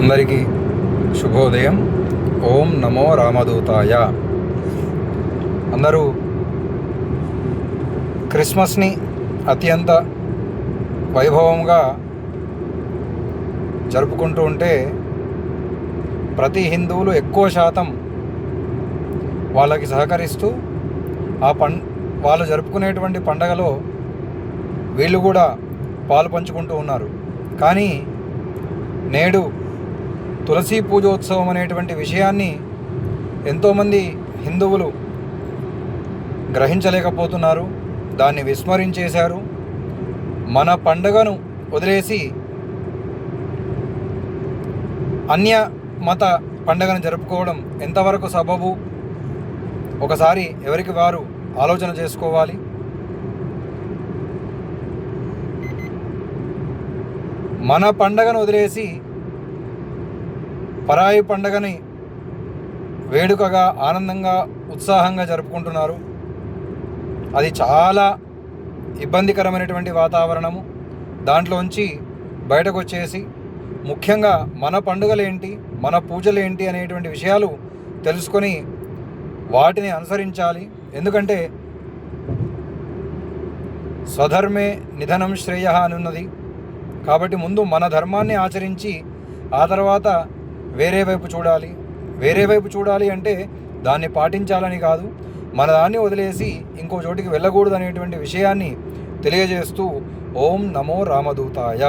అందరికీ శుభోదయం. ఓం నమో రామదూతాయ. అందరూ క్రిస్మస్ని అత్యంత వైభవంగా జరుపుకుంటూ ఉంటే ప్రతి హిందువులు ఎక్కువ శాతం వాళ్ళకి సహకరిస్తూ ఆ పం వాళ్ళు జరుపుకునేటువంటి పండగలో వీళ్ళు కూడా పాలు పంచుకుంటూ ఉన్నారు. కానీ నేడు తులసీ పూజోత్సవం అనేటువంటి విషయాన్ని ఎంతోమంది హిందువులు గ్రహించలేకపోతున్నారు దాన్ని విస్మరించేశారు. మన పండుగను వదిలేసి అన్య మత పండగను జరుపుకోవడం ఎంతవరకు సబబు? ఒకసారి ఎవరికి వారు ఆలోచన చేసుకోవాలి? మన పండగను వదిలేసి పరాయి పండగని వేడుకగా ఆనందంగా ఉత్సాహంగా జరుపుకుంటున్నారు. అది చాలా ఇబ్బందికరమైనటువంటి వాతావరణము. దాంట్లోంచి బయటకు వచ్చేసి ముఖ్యంగా మన పండుగలు ఏంటి మన పూజలు ఏంటి అనేటువంటి విషయాలు తెలుసుకొని వాటిని అనుసరించాలి. ఎందుకంటే స్వధర్మే నిధనం శ్రేయ అని ఉన్నది కాబట్టి ముందు మన ధర్మాన్ని ఆచరించి ఆ తర్వాత వేరే వైపు చూడాలి. వేరే వైపు చూడాలి అంటే దాన్ని పాటించాలని కాదు. మన దాన్ని వదిలేసి ఇంకో చోటికి వెళ్ళకూడదు అనేటువంటి విషయాన్ని తెలియజేస్తూ ఓం నమో రామదూతాయ.